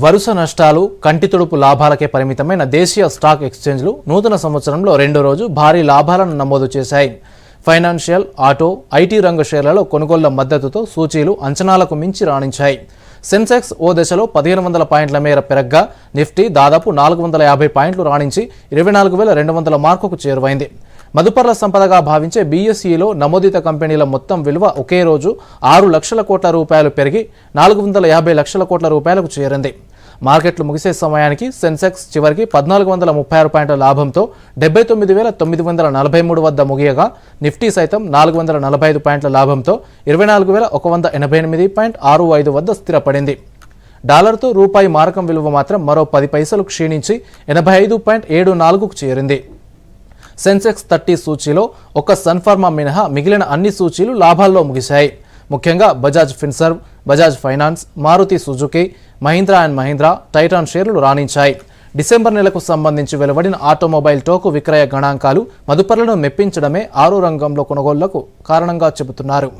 వరుస నష్టాలు కంటితుడుపు లాభాలకే పరిమితమైన దేశీయ స్టాక్ ఎక్స్చేంజ్లు నూతన సంవత్సరంలో రెండో రోజు భారీ లాభాలను నమోదు చేశాయి. ఫైనాన్షియల్ ఆటో ఐటీ రంగ షేర్లలో కొనుగోళ్ళ మద్దతుతో సూచీలు అంచనాలకు మించి రాణించాయి. సెన్సెక్స్ ఓ దశలో పదిహేను వందల పాయింట్ల మేర పెరగ్గా నిఫ్టీ దాదాపు నాలుగు వందల యాభై పాయింట్లు రాణించి ఇరవై నాలుగు వేల రెండు వందల మార్కుకు చేరువైంది. మదుపర్ల సంపదగా భావించే బీఎస్ఈలో నమోదిత కంపెనీల మొత్తం విలువ ఒకే రోజు ఆరు లక్షల కోట్ల రూపాయలు పెరిగి నాలుగు వందల యాభై లక్షల కోట్ల రూపాయలకు చేరింది. మార్కెట్లు ముగిసే సమయానికి సెన్సెక్స్ చివరికి పద్నాలుగు వందల ముప్పై ఆరు పాయింట్ల లాభంతో డెబ్బై తొమ్మిది వేల తొమ్మిది వందల నలభై మూడు వద్ద ముగియగా నిఫ్టీ సైతం నాలుగు వందల నలభై ఐదు పాయింట్ల లాభంతో ఇరవై నాలుగు వేల ఒక వంద ఎనభై ఎనిమిది పాయింట్ ఆరు ఐదు వద్ద స్థిరపడింది. డాలర్తో రూపాయి మారకం విలువ మాత్రం మరో పది పైసలు క్షీణించి ఎనభై ఐదు పాయింట్ ఏడు నాలుగుకు చేరింది. సెన్సెక్స్ థర్టీ సూచీలో ఒక్క సన్ఫార్మా మినహా మిగిలిన అన్ని సూచీలు లాభాల్లో ముగిశాయి. ముఖ్యంగా Bajaj Finserv Bajaj finance Maruti Suzuki Mahindra and Mahindra Titan షేర్లు రాణించాయి. డిసెంబర్ నెలకు సంబంధించి వెలువడిన ఆటోమొబైల్ టోకు విక్రయ గణాంకాలు మదుపర్లను మెప్పించడమే ఆరో రంగంలో కొనుగోళ్ళకు కారణంగా చెబుతున్నారు.